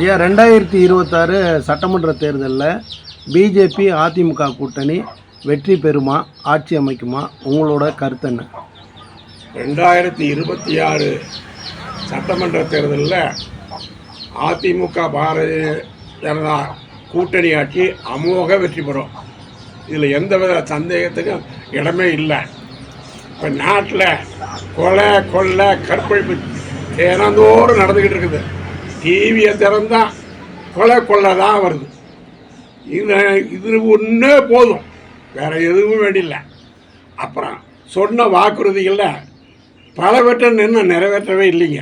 ஐயா ரெண்டாயிரத்தி இருபத்தாறு சட்டமன்ற தேர்தலில் பிஜேபி அதிமுக கூட்டணி வெற்றி பெறுமா ஆட்சி அமைக்குமா? உங்களோட கருத்து என்ன? ரெண்டாயிரத்தி இருபத்தி ஆறு சட்டமன்ற தேர்தலில் அதிமுக பாரதிய ஜனதா கூட்டணி ஆட்சி அமோக வெற்றி பெறும். இதில் எந்தவித சந்தேகத்துக்கும் இடமே இல்லை. இப்போ நாட்டில் கொலை கொள்ளை கற்பழிப்பு தினந்தோறும் நடந்துக்கிட்டு இருக்குது. டிவியை திறந்தா கொலை கொள்ளை தான் வருது. இது இது ஒன்றே போதும். வேற எதுவும் வேண்டியில்லை. அப்புறம் சொன்ன வாக்குறுதிகளில் பலவற்றை நின்று நிறைவேற்றவே இல்லைங்க.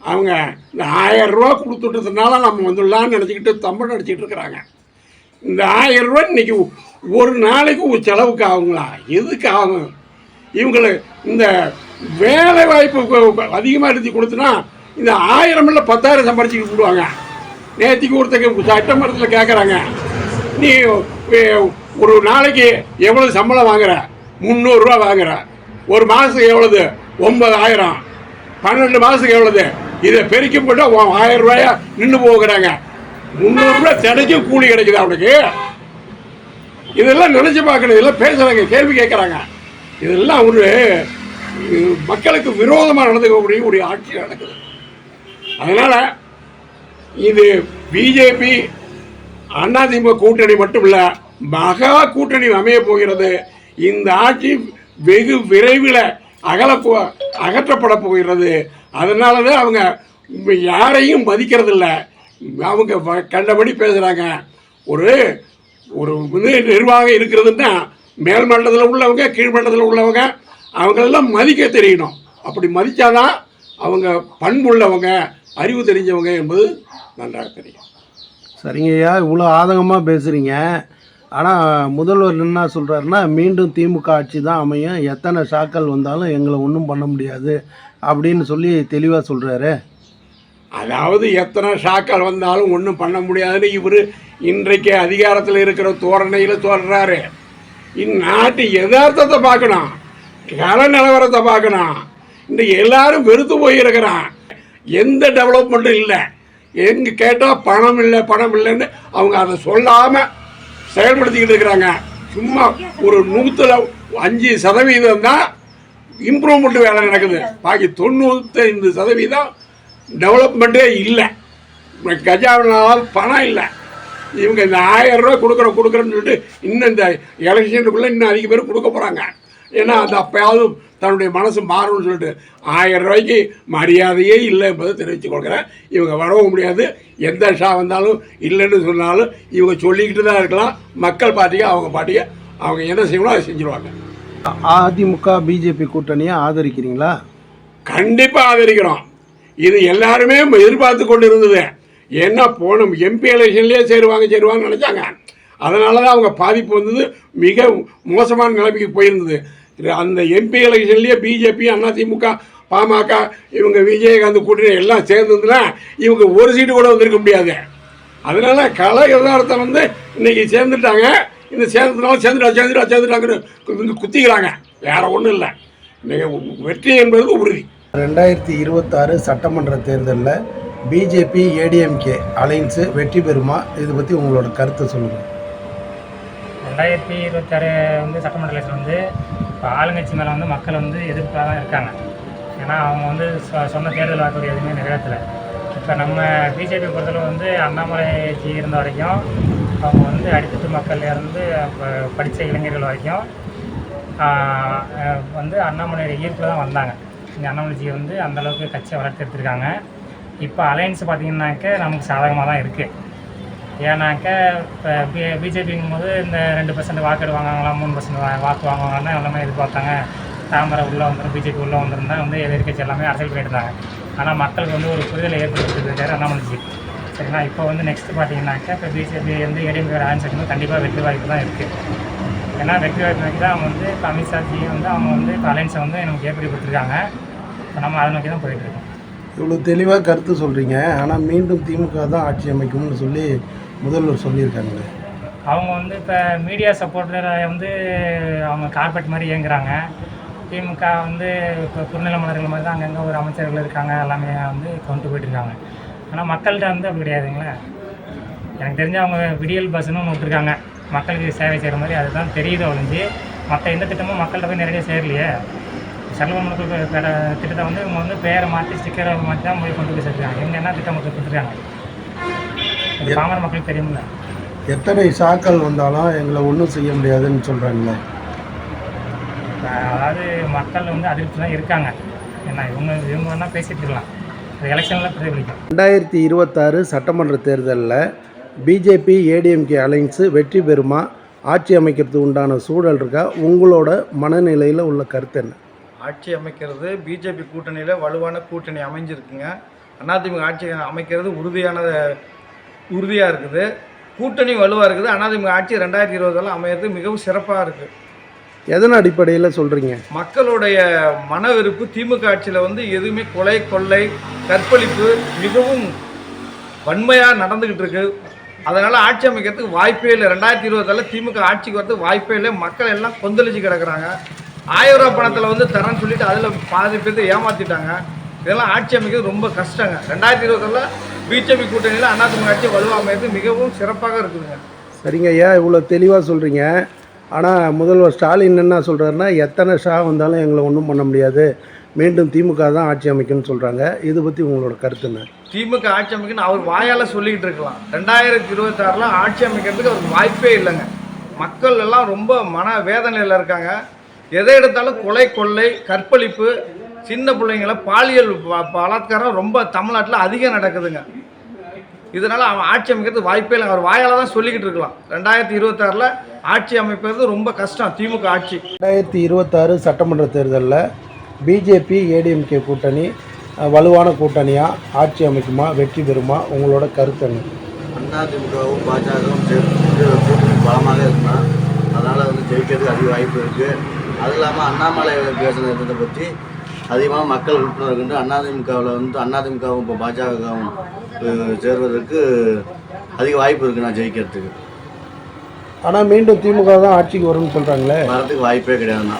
அவங்க இந்த ஆயிரம் ரூபா கொடுத்துட்டதுனால நம்ம வந்துடலான்னு நினச்சிக்கிட்டு தம்பு நடிச்சிட்டு இருக்கிறாங்க. இந்த ஆயிரம் ரூபா இன்றைக்கி ஒரு நாளைக்கு ஒரு செலவுக்கு ஆகுங்களா? எதுக்கு ஆகும்? இவங்களை இந்த வேலை வாய்ப்பு அதிகமாக எழுதி கொடுத்தனா இந்த ஆயிரம் இல்லை பத்தாயிரம் சம்பாரிச்சு விடுவாங்க நேற்றுக்கு ஒருத்தங்க சட்டமன்றத்தில் கேட்குறாங்க நீ ஒரு நாளைக்கு எவ்வளவு சம்பளம் வாங்குற? முந்நூறுரூவா வாங்குற. ஒரு மாதத்துக்கு எவ்வளோது ஒன்பதாயிரம். பன்னெண்டு மாதத்துக்கு எவ்வளோது இதை பெருக்கி போட்டால் ஆயிரம் ரூபாயா நின்று போகிறாங்க. முந்நூறுரூவா தினைக்கும் கூலி கிடைக்குது அவனுக்கு இதெல்லாம் நினச்சி பார்க்கணும். இதெல்லாம் பேசுகிறாங்க கேள்வி கேட்குறாங்க இதெல்லாம் ஒரு மக்களுக்கு விரோதமாக நடந்துக்கக்கூடிய ஒரு ஆட்சி நடக்குது. அதனால் இது பிஜேபி அதிமுக கூட்டணி மட்டும் இல்லை மகா கூட்டணி அமைய போகிறது. இந்த ஆட்சி வெகு விரைவில் அகல அகற்றப்பட போகிறது. அதனால தான் அவங்க யாரையும் மதிக்கிறதில்ல. அவங்க வ- கண்டபடி பேசுகிறாங்க ஒரு ஒரு இது நிர்வாகம் இருக்கிறதுன்னா மேல்மட்டத்தில் உள்ளவங்க கீழ்மட்டத்தில் உள்ளவங்க அவங்களெல்லாம் மதிக்க தெரியணும். அப்படி மதித்தாதான் அவங்க பண்புள்ளவங்க அறிவு தெரிஞ்சவங்க என்பது நன்றாக தெரியும். சரிங்க ஐயா இவ்வளோ ஆதங்கமாக பேசுகிறீங்க ஆனால் முதல்வர் என்ன சொல்கிறாருன்னா மீண்டும் திமுக ஆட்சி தான் அமையும். எத்தனை ஷாக்கள் வந்தாலும் எங்களை ஒன்றும் பண்ண முடியாது அப்படின்னு சொல்லி தெளிவாக சொல்கிறாரு அதாவது எத்தனை ஷாக்கள் வந்தாலும் ஒன்றும் பண்ண முடியாதுன்னு இவர் இன்றைக்கு அதிகாரத்தில் இருக்கிற தோரணையில் சொல்கிறாரு இந்நாட்டு யதார்த்தத்தை பார்க்கணும். கள நிலவரத்தை பார்க்கணும். இன்னைக்கு எல்லாரும் வெறுத்து போயிருக்கிறான். எந்த டெவலப்மெண்ட்டும் இல்லை. எங்கே கேட்டால் பணம் இல்லை பணம் இல்லைன்னு அவங்க அதை சொல்லாமல் செயல்படுத்திக்கிட்டு இருக்கிறாங்க. சும்மா ஒரு நூற்றில் அஞ்சு சதவீதம் தான் இம்ப்ரூவ்மெண்ட் வேலை நடக்குது. பாக்கி தொண்ணூத்தைந்து சதவீதம் டெவலப்மெண்ட்டே இல்லை. கஜாவினால் பணம் இல்லை. இவங்க இந்த ஆயிரம் ரூபா கொடுக்குறோம் கொடுக்குறோன்னு சொல்லிட்டு இன்னும் இந்த எலெக்ஷனுக்குள்ளே இன்னும் அதிக பேர் கொடுக்க போகிறாங்க ஏன்னா அது அப்போயாவது தன்னுடைய மனசு மாறும்னு சொல்லிட்டு ஆயிரம் ரூபாய்க்கு மரியாதையே இல்லை என்பதை தெரிவித்துக் கொள்கிறேன். இவங்க வரவும் முடியாது. எந்த ஷா வந்தாலும் இல்லைன்னு சொன்னாலும் இவங்க சொல்லிக்கிட்டு தான் இருக்கலாம். மக்கள் பார்ட்டிக்கு அவங்க பார்ட்டிக்கு அவங்க என்ன செய்யணும் அதை செஞ்சுருவாங்க. அதிமுக பிஜேபி கூட்டணியை ஆதரிக்கிறீங்களா? கண்டிப்பாக ஆதரிக்கிறோம். இது எல்லாருமே எதிர்பார்த்து கொண்டு இருந்தது ஏன்னா போன எம்பி எலெக்ஷன்லேயே சேருவாங்க சேருவாங்கன்னு நினச்சாங்க. அதனால தான் அவங்க பாதிப்பு வந்தது. மிக மோசமான நிலைமைக்கு போயிருந்தது. அந்த எம்பி எலெக்ஷன்லேயே பிஜேபி அதிமுக பாமக இவங்க விஜயகாந்த் கூட்டணி எல்லாம் சேர்ந்ததுன்னா இவங்க ஒரு சீட்டு கூட வந்திருக்க முடியாது. அதனால கலை யதார்த்தம் வந்து இன்னைக்கு சேர்ந்துட்டாங்க. இந்த சேர்ந்ததுனால சேர்ந்துட்டா சேர்ந்துட்டா சேர்ந்துட்டாங்கன்னு குத்திக்கிறாங்க. வேற ஒன்றும் இல்லை. இன்னைக்கு வெற்றி என்பது உறுதி. ரெண்டாயிரத்தி இருபத்தாறு சட்டமன்ற தேர்தலில் பிஜேபி ஏடிஎம்கே அலைன்ஸு வெற்றி பெறுமா? இதை பற்றி உங்களோட கருத்தை சொல்லுங்கள் ரெண்டாயிரத்தி இருபத்தாறு வந்து சட்டமன்ற எலெக்ஷன் வந்து இப்போ ஆளுங்கட்சி மேலே வந்து மக்கள் வந்து எதிர்ப்பாக தான் இருக்காங்க. ஏன்னா அவங்க வந்து சொன்ன தேர்தல் வாக்குறுதி எதுவுமே நிறைவேற்றலை. இப்போ நம்ம பிஜேபி பொறுத்தளவு வந்து அண்ணாமலைஜி இருந்த வரைக்கும் அவங்க வந்து அடித்தட்டு மக்கள்லேருந்து படித்த இளைஞர்கள் வரைக்கும் வந்து அண்ணாமலையோட ஈர்ப்பில் தான் வந்தாங்க. இந்த அண்ணாமலைஜி வந்து அந்த அளவுக்கு கட்சியை வளர்த்து எடுத்திருக்காங்க. இப்போ அலையன்ஸ் பார்த்தீங்கன்னாக்க நமக்கு சாதகமாக தான் இருக்குது ஏன்னாக்க இப்போ பி பிஜேபிங்கும் போது இந்த ரெண்டு பர்சன்ட் வாக்கு வாங்குவாங்களா மூணு பர்சன்ட் வாக்கு வாங்குவாங்கன்னா எல்லாமே எதிர்பார்த்தாங்க. தாமரை உள்ளே வந்துடும் பிஜேபி உள்ளே வந்துருந்தா வந்து எதிர்க்கட்சி எல்லாமே அரசியல் பண்ணிட்டு ஆனால் மக்களுக்கு வந்து ஒரு புரிதலை ஏற்படுத்திருக்காரு அண்ணாமலைஜி. சரிங்களா? இப்போ வந்து நெக்ஸ்ட் பார்த்தீங்கன்னாக்கா இப்போ பிஜேபி வந்து ஏடிஎம்கே ஆன்சர் கண்டிப்பாக வெற்றி வாய்ப்பு தான் இருக்குது ஏன்னா வெற்றி வாய்ப்பு நோக்கி தான் அவங்க வந்து இப்போ அமித்ஷாஜியும் வந்து அவங்க வந்து இப்போ அலைன்ஸை வந்து நமக்கு ஏற்படுத்தி கொடுத்துருக்காங்க. இப்போ நம்ம அதை நோக்கி தான் போயிட்டு இவ்வளோ தெளிவாக கருத்து சொல்கிறீங்க ஆனால் மீண்டும் திமுக தான் ஆட்சி அமைக்கும்னு சொல்லி முதல்வர் சொல்லியிருக்காங்களே. அவங்க வந்து இப்போ மீடியா சப்போர்ட்டில் வந்து அவங்க கார்பெட் மாதிரி இயங்குறாங்க. திமுக வந்து இப்போ குறுநில மலர்கள் மாதிரி தான் அங்கங்கே ஒரு அமைச்சர்கள் இருக்காங்க. எல்லாமே வந்து கொண்டு போயிட்டு இருக்காங்க. ஆனால் மக்கள்கிட்ட வந்து அப்படி கிடையாதுங்களே. எனக்கு தெரிஞ்ச அவங்க விடியல் பஸ்ஸுன்னு ஒன்று மக்களுக்கு சேவை செய்கிற மாதிரி அதுதான் தெரியுது ஒழிஞ்சு மற்ற எந்த திட்டமும் மக்கள்கிட்ட போய் நிறைய சேரலையே. செல்வமனுக்கு திட்டத்தை வந்து இவங்க வந்து பேரை மாற்றி ஸ்டிக்கரை மாற்றி தான் போய் கொண்டு போய் சேர்த்துருக்காங்க. இவங்க என்ன திட்டம் கொடுத்து கொடுத்துருக்காங்க? பாமர மக்களுக்கு தெரியுமில்ல எத்தனை சாக்கள் வந்தாலும் எங்களை ஒன்றும் செய்ய முடியாதுன்னு சொல்கிறாங்களே அதாவது மக்கள் வந்து அதிருப்தி தான் இருக்காங்க. ஏன்னா இவங்க இவங்க வேணால் பேசிட்டு இருக்கலாம். அது எலெக்ஷனில் பிரதிபலிக்கும். ரெண்டாயிரத்தி இருபத்தாறு சட்டமன்ற தேர்தலில் பிஜேபி ஏடிஎம்கே அலைன்ஸு வெற்றி பெறுமா? ஆட்சி அமைக்கிறதுக்கு உண்டான சூழல் இருக்கா? உங்களோட மனநிலையில் உள்ள கருத்து என்ன? ஆட்சி அமைக்கிறது பிஜேபி கூட்டணியில் வலுவான கூட்டணி அமைஞ்சிருக்குங்க. அதிமுக ஆட்சி அமைக்கிறது உறுதியான உறுதியாக இருக்குது. கூட்டணி வலுவாக இருக்குது. அதிமுக ஆட்சி ரெண்டாயிரத்தி இருபதில் அமையிறது மிகவும் சிறப்பாக இருக்குது எதன் அடிப்படையில் சொல்கிறீங்க மக்களுடைய மன வெறுப்பு திமுக ஆட்சியில் வந்து எதுவுமே கொலை கொள்ளை கற்பழிப்பு மிகவும் வன்மையாக நடந்துக்கிட்டு இருக்கு. அதனால் ஆட்சி அமைக்கிறதுக்கு வாய்ப்பே இல்லை. ரெண்டாயிரத்தி இருபதில் திமுக ஆட்சிக்கு வரதுக்கு வாய்ப்பே இல்லை. மக்கள் எல்லாம் கொந்தளிச்சு கிடக்குறாங்க. ஆயிரம் ரூபாய் பணத்தில் வந்து தரேன்னு சொல்லிட்டு அதில் பாதி பேர்த்து ஏமாற்றிட்டாங்க இதெல்லாம் ஆட்சி அமைக்கிறது ரொம்ப கஷ்டங்க. ரெண்டாயிரத்தி இருபதில் பிஜேபி கூட்டணியில் அதிமுக ஆட்சி அமைகிறது மிகவும் சிறப்பாக இருக்குதுங்க. சரிங்க ஐயா இவ்வளோ தெளிவாக சொல்கிறீங்க ஆனால் முதல்வர் ஸ்டாலின் என்ன சொல்கிறாருன்னா எத்தனை ஷா வந்தாலும் எங்களை ஒன்றும் பண்ண முடியாது. மீண்டும் திமுக தான் ஆட்சி அமைக்கும்னு சொல்கிறாங்க இது பற்றி உங்களோட கருத்து என்ன? திமுக ஆட்சி அமைக்கணும் அவர் வாயால் சொல்லிக்கிட்டு இருக்கலாம். ரெண்டாயிரத்தி இருபத்தாறில் ஆட்சி அமைக்கிறதுக்கு அவருக்கு வாய்ப்பே இல்லைங்க. மக்கள் எல்லாம் ரொம்ப மன வேதனையில் இருக்காங்க. எதை எடுத்தாலும் கொலை கொள்ளை கற்பழிப்பு சின்ன பிள்ளைங்கள பாலியல் ப- பலாத்காரம் ரொம்ப தமிழ்நாட்டில் அதிகம் நடக்குதுங்க. இதனால் அவன் ஆட்சி அமைக்கிறது வாய்ப்பே இல்லை அவர் வாயால் தான் சொல்லிக்கிட்டு இருக்கலாம். ரெண்டாயிரத்தி இருபத்தாறில் ஆட்சி அமைப்பது ரொம்ப கஷ்டம். திமுக ஆட்சி. ரெண்டாயிரத்தி இருபத்தாறு சட்டமன்ற தேர்தலில் பிஜேபி ஏடிஎம்கே கூட்டணி வலுவான கூட்டணியாக ஆட்சி அமைக்குமா வெற்றி பெறுமா உங்களோட கருத்து என்ன? அதிமுகவும் பாஜகவும் சேர்ந்து கூட்டணி பலமாக இருந்தால் அதனால் வந்து ஜெயிக்கிறதுக்கு அதிக வாய்ப்பு இருக்குது அது இல்லாமல் அண்ணாமலை பேசின இதை பற்றி அதிகமாக மக்கள் விழிப்புணர்வு கண்டு அதிமுகவில் வந்து அதிமுகவும் இப்போ பாஜகவும் சேர்வதற்கு அதிக வாய்ப்பு இருக்குது நான் ஜெயிக்கிறதுக்கு. ஆனால் மீண்டும் திமுக தான் ஆட்சிக்கு வரும்னு சொல்கிறாங்களே வரதுக்கு வாய்ப்பே கிடையாதுண்ணா.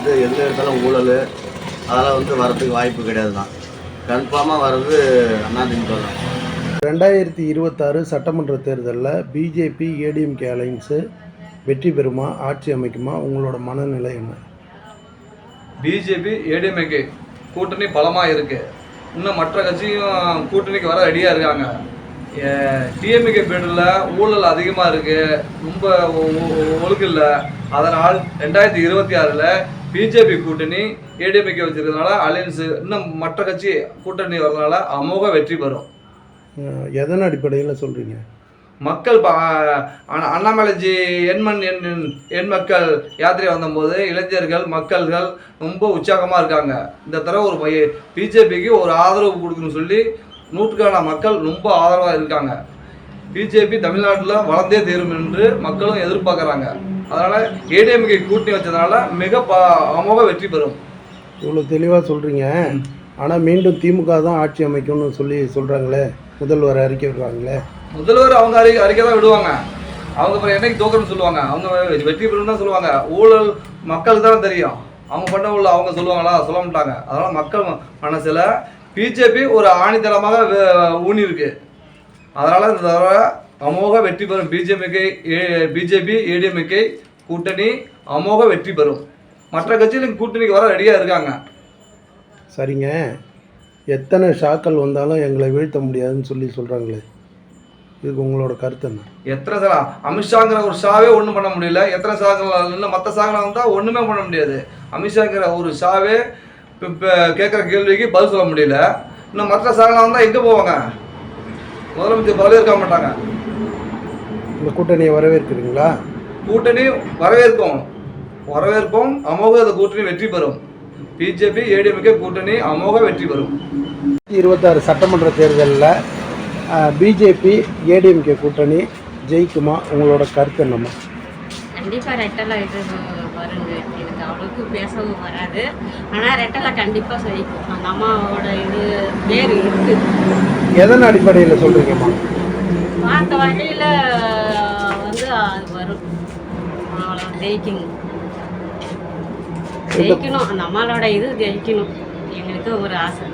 இது எதில் எடுத்தாலும் ஊழல் அதெல்லாம் வந்து வரதுக்கு வாய்ப்பு கிடையாதுண்ணா. கன்ஃபார்மாக வர்றது அதிமுக தான். ரெண்டாயிரத்தி இருபத்தாறு சட்டமன்ற தேர்தலில் பிஜேபி ஏடிஎம்கே அலைன்ஸு வெற்றி பெறுமா ஆட்சி அமைக்குமா உங்களோட மனநிலை என்ன? பிஜேபி ஏடிஎம்கே கூட்டணி பலமாக இருக்குது இன்னும் மற்ற கட்சியும் கூட்டணிக்கு வர ரெடியாக இருக்காங்க. டிஎம்கே பேட்டில் ஊழல் அதிகமாக இருக்குது ரொம்ப ஒழுக்கு இல்லை. அதனால் ரெண்டாயிரத்தி இருபத்தி ஆறில் பிஜேபி கூட்டணி ஏடிஎம்கே வச்சுருக்கிறதுனால அலையன்ஸு இன்னும் மற்ற கட்சி கூட்டணி வரதுனால அமோக வெற்றி பெறும். எதன் அடிப்படையில் சொல்கிறீங்க மக்கள் அண்ணாமலைஜி எண்மண் எண் எண் மக்கள் யாத்திரை வந்தபோது இளைஞர்கள் மக்கள்கள் ரொம்ப உற்சாகமாக இருக்காங்க. இந்த தடவை ஒரு பிஜேபிக்கு ஒரு ஆதரவு கொடுக்கணும்னு சொல்லி நூற்றுக்கான மக்கள் ரொம்ப ஆதரவாக இருக்காங்க. பிஜேபி தமிழ்நாட்டில் வளர்ந்தே தீரும் என்று மக்களும் எதிர்பார்க்குறாங்க. அதனால் ஏடிஎம்கே கூட்டணி வச்சதுனால மிக அமோக வெற்றி பெறும். இவ்வளோ தெளிவாக சொல்கிறீங்க ஆனால் மீண்டும் திமுக தான் ஆட்சி அமைக்கும்னு சொல்லி சொல்கிறாங்களே முதல்வர் அறிக்கை விடுறாங்களே. முதல்வர் அவங்க அறிக்கை அறிக்கை தான் விடுவாங்க. அவங்க அப்புறம் என்னைக்கு தோக்கணும்னு சொல்லுவாங்க. அவங்க வெற்றி பெறும் தான் சொல்லுவாங்க. ஊழல் மக்கள் தானே தெரியும். அவங்க பண்ண உள்ள அவங்க சொல்லுவாங்களா? சொல்ல மாட்டாங்க. அதனால மக்கள் மனசில் பிஜேபி ஒரு ஆணித்தளமாக ஊனி இருக்கு அதனால இந்த தடவை அமோக வெற்றி பெறும். பிஜேபிக்கு பிஜேபி ஏடிஎம்கே கூட்டணி அமோக வெற்றி பெறும். மற்ற கட்சிகளும் கூட்டணிக்கு வர ரெடியாக இருக்காங்க. சரிங்க. எத்தனை ஷாக்கள் வந்தாலும் எங்களை வீழ்த்த முடியாதுன்னு சொல்லி சொல்கிறாங்களே இதுக்கு உங்களோட கருத்து என்ன? எத்தனை சா அமித்ஷாங்கிற ஒரு ஷாவே ஒன்றும் பண்ண முடியல. எத்தனை இன்னும் மற்ற சாகங்கள் வந்தால் ஒன்றுமே பண்ண முடியாது. அமித்ஷாங்கிற ஒரு ஷாவே இப்போ கேட்குற கேள்விக்கு பதில் சொல்ல முடியல. இன்னும் மற்ற சாகலாம் வந்தால் எங்கே போவாங்க? முதலமைச்சர் பதிலே இருக்க மாட்டாங்க. இந்த கூட்டணியை வரவேற்கிறீங்களா? கூட்டணி வரவேற்கும் வரவேற்போம். அமோக இந்த கூட்டணி வெற்றி பெறும். பிஜேபி ஏடிஎம்கே கூட்டணி அமோக வெற்றி பெறும். இருபத்தாறு சட்டமன்ற தேர்தலில் பிஜேபி ஏடிஎம்கே கூட்டணி ஜெயிக்குமா? உங்களோட கருத்து என்னம்மா? கண்டிப்பாக ரெட்டலை இது வருங்க எனக்கு அவ்வளோக்கு பேசவும் வராது. ஆனால் ரெட்டலை கண்டிப்பாக சகிக்கும் அந்த அம்மாவோட இது பேர் இருக்கு. எதன் அடிப்படையில் சொல்கிறீங்கம்மா பார்த்த வகையில் வந்து அது வரும். அவ்வளோ ஜெயிக்குங்க ஜெயிக்கணும். அந்த அம்மாவோட இது ஜெயிக்கணும். எங்களுக்கு ஒரு ஆசை.